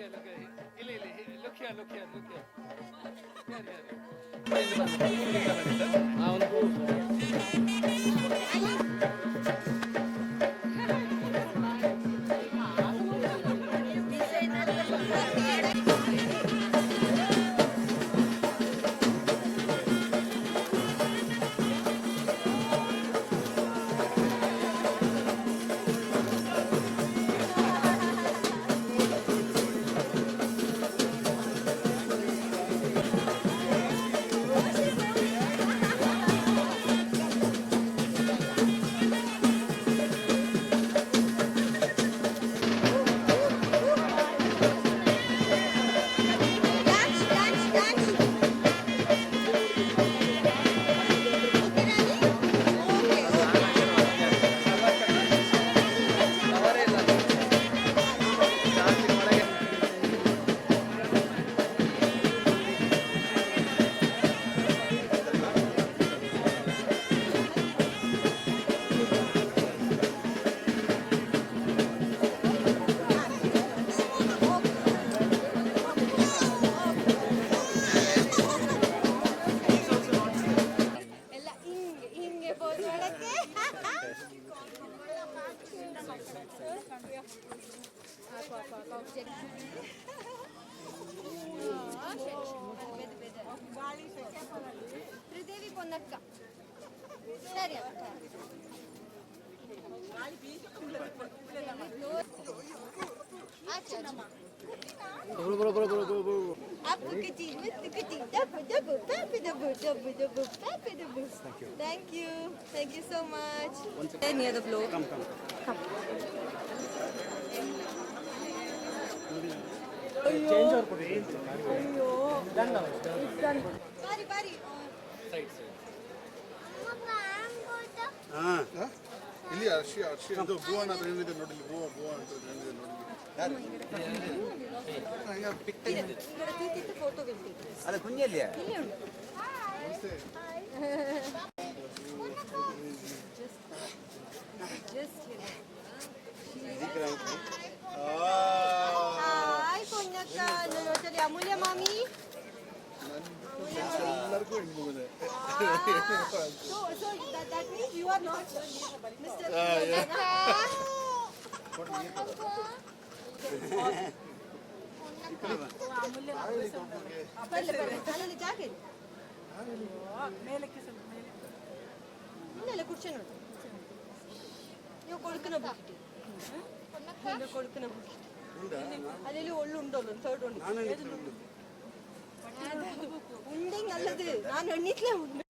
here, look here. ಇಲ್ಲಿ ಇಲ್ಲಿ look here, look here, look here. Here, here. ಆ, ಒಂದು ಹಾಕು, ಹಾಕು, ಹಾಕು, ಹಾಕು, ಚೆಕ್. ಆ, ಶೆಟ್, ಶೆಟ್. ಬೆದ, ಬೆದ. ತ್ರಿದೇವಿ ಪೊನ್ನಕ್ಕ ಸರಿ ಅಕ್ಕ Добро, добро, добро, добро, добро. А покати, покати. Thank you. Thank you. So much. Stay near the floor. Come, come. Come. Change or put. Ayyo. Done now. It's done. Bari, bari. Side, I'm going to. Ah. మామి ಎಲ್ಲರಿಗೂ ಹೆಣ್ಮಗುನೆ So, so that, that means you are not Mr. ಪಲ್ಲೆ ಪಲ್ಲೆ ಅಲ್ಲಲ್ಲಿ ಜಾಗ ಇಲ್ಲ ಇಲ್ಲ ಕೂರ್ಚೊಂಡು ಉಂಟು ನೀವು ಕೊಡುಕನ ಬುಕ್ಕಿಟ್ಟು ನೀವು ಕೊಡುಕನ ಬುಕ್ಕಿಟ್ಟು ಅಲ್ಲಿ ಒಳ್ಳೆ ಉಂಟಲ್ಲ ಥರ್ಡ್ ಉಂಟು ಉಂಡೆಂಗ್ ಅಲ್ಲದು ನಾನು ಎಣ್ಣಿತ್ಲೇ ಉಂಡು ಇದು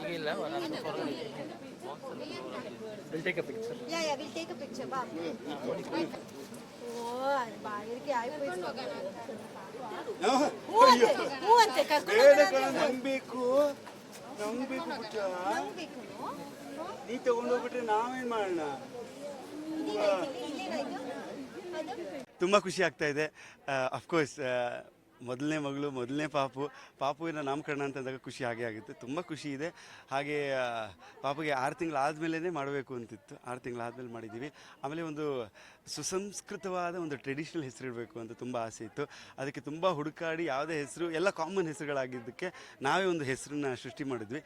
ಈಗಿಲ್ಲ will take a picture yeah yeah will take a picture ಬಾ ಓ ಆಯ್ತು ಹೂ ಅಂತೆ ಹೂ ಅಂತೆ ಕರ್ಕೊಂಡು ಹೋಗೋಣ. ನಂಬೇಕು ನಂಬೇಕು ಪುಟ್ಟ. ನೀ ತಗೊಂಡೋಗ್ಬಿಟ್ರೆ ನಾವೇನ್ ಮಾಡೋಣ? ತುಂಬ ಖುಷಿ ಆಗ್ತಾ ಇದೆ. ಅಫ್ಕೋರ್ಸ್ ಮೊದಲನೇ ಮಗಳು, ಮೊದಲನೇ ಪಾಪು, ಪಾಪುವಿನ ನಾಮಕರಣ ಅಂತಂದಾಗ ಖುಷಿ ಹಾಗೆ ಆಗುತ್ತೆ. ತುಂಬ ಖುಷಿ ಇದೆ. ಹಾಗೆ ಪಾಪುಗೆ ಆರು ತಿಂಗಳಾದಮೇಲೆ ಮಾಡಬೇಕು ಅಂತಿತ್ತು. ಆರು ತಿಂಗಳಾದ್ಮೇಲೆ ಮಾಡಿದ್ದೀವಿ. ಆಮೇಲೆ ಒಂದು ಸುಸಂಸ್ಕೃತವಾದ ಒಂದು ಟ್ರೆಡಿಷ್ನಲ್ ಹೆಸರು ಇಡಬೇಕು ಅಂತ ತುಂಬ ಆಸೆ ಇತ್ತು. ಅದಕ್ಕೆ ತುಂಬ ಹುಡುಕಾಡಿ ಯಾವುದೇ ಹೆಸರು, ಎಲ್ಲ ಕಾಮನ್ ಹೆಸರುಗಳಾಗಿದ್ದಕ್ಕೆ ನಾವೇ ಒಂದು ಹೆಸರನ್ನ ಸೃಷ್ಟಿ ಮಾಡಿದ್ವಿ.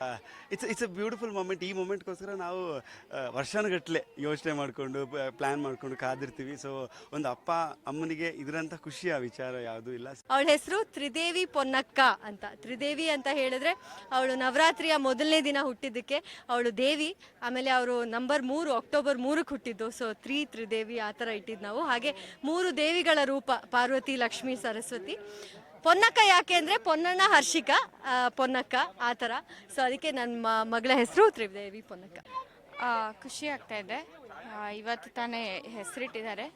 It's it's a beautiful moment ಈ ಮೂಮೆಂಟ್ಗೋಸ್ಕರ ನಾವು ವರ್ಷಾನುಗಟ್ಟಲೆ ಯೋಚನೆ ಮಾಡಿಕೊಂಡು ಪ್ಲ್ಯಾನ್ ಮಾಡಿಕೊಂಡು ಕಾದಿರ್ತೀವಿ. ಸೊ ಒಂದು ಅಪ್ಪ, ಅಮ್ಮನಿಗೆ ಇದರಂಥ ಖುಷಿಯ ವಿಚಾರ ಯಾವುದೂ ಇಲ್ಲ. ಅವಳ ಹೆಸರು ತ್ರಿದೇವಿ ಪೊನ್ನಕ್ಕ ಅಂತ. ತ್ರಿದೇವಿ ಅಂತ ಹೇಳಿದ್ರೆ ಅವಳು ನವರಾತ್ರಿಯ ಮೊದಲನೇ ದಿನ ಹುಟ್ಟಿದ್ದಕ್ಕೆ ಅವಳು ದೇವಿ, ಆಮೇಲೆ ಅವರು ನಂಬರ್ ಮೂರು, ಅಕ್ಟೋಬರ್ ಮೂರಕ್ಕೆ ಹುಟ್ಟಿದ್ದು. ಸೊ ತ್ರೀ ತ್ರಿದೇವಿ ಆ ಥರ ಇಟ್ಟಿದ್ದು ನಾವು. ಹಾಗೆ ಮೂರು ದೇವಿಗಳ ರೂಪ, ಪಾರ್ವತಿ, ಲಕ್ಷ್ಮಿ, ಸರಸ್ವತಿ. ಪೊನ್ನಕ್ಕ ಯಾಕೆ ಅಂದರೆ ಪೊನ್ನಣ್ಣ, ಹರ್ಷಿಕ ಪೊನ್ನಕ್ಕ ಆ ಥರ. ಸೊ ಅದಕ್ಕೆ ನನ್ನ ಮಗಳ ಹೆಸರು ತ್ರಿದೇವಿ ಪೊನ್ನಕ್ಕ. ಖುಷಿ ಆಗ್ತಾ ಇದೆ. ಇವತ್ತು ತಾನೇ ಹೆಸರಿಟ್ಟಿದ್ದಾರೆ.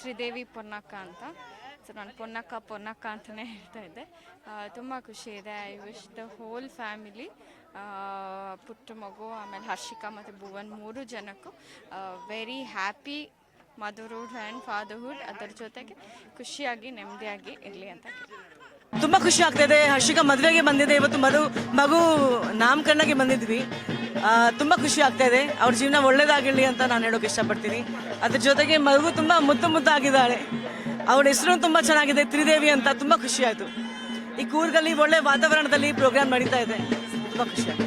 ತ್ರಿದೇವಿ ಪೊನ್ನಕ್ಕ ಅಂತ. ಸೊ ನಾನು ಪೊನ್ನಕ್ಕ ಪೊನ್ನಕ್ಕ ಅಂತಲೇ ಹೇಳ್ತಾ ಇದ್ದೆ. ತುಂಬ ಖುಷಿ ಇದೆ. I wish the whole family ಪುಟ್ಟ ಮಗು, ಆಮೇಲೆ ಹರ್ಷಿಕಾ ಮತ್ತು ಭುವನ್ ಮೂರು ಜನಕ್ಕೂ very happy motherhood and fatherhood ಅದರ ಜೊತೆಗೆ ಖುಷಿಯಾಗಿ, ನೆಮ್ಮದಿಯಾಗಿ ಇರಲಿ ಅಂತ ತುಂಬ ಖುಷಿ ಆಗ್ತಿದೆ. ಹರ್ಷಿಕಾ ಮದುವೆಗೆ ಬಂದಿದೆ. ಇವತ್ತು ಮದು ಮಗು ನಾಮಕರಣಕ್ಕೆ ಬಂದಿದ್ವಿ. ತುಂಬಾ ಖುಷಿ ಆಗ್ತಾ ಇದೆ ಅವ್ರ ಜೀವನ ಒಳ್ಳೇದಾಗಿರಲಿ ಅಂತ ನಾನು ಹೇಳೋಕೆ ಇಷ್ಟಪಡ್ತೀನಿ. ಅದ್ರ ಜೊತೆಗೆ ಮಗು ತುಂಬ ಮುದ್ದು ಮುದ್ದಾಗಿದ್ದಾಳೆ ಅವಳ ಹೆಸರು ತುಂಬಾ ಚೆನ್ನಾಗಿದೆ. ತ್ರಿದೇವಿ ಅಂತ ತುಂಬಾ ಖುಷಿ ಆಯ್ತು. ಈ ಕೂರ್ಗಲ್ಲಿ ಒಳ್ಳೆ ವಾತಾವರಣದಲ್ಲಿ ಪ್ರೋಗ್ರಾಮ್ ನಡೀತಾ ಇದೆ. ತುಂಬಾ ಖುಷಿ ಆಯ್ತು.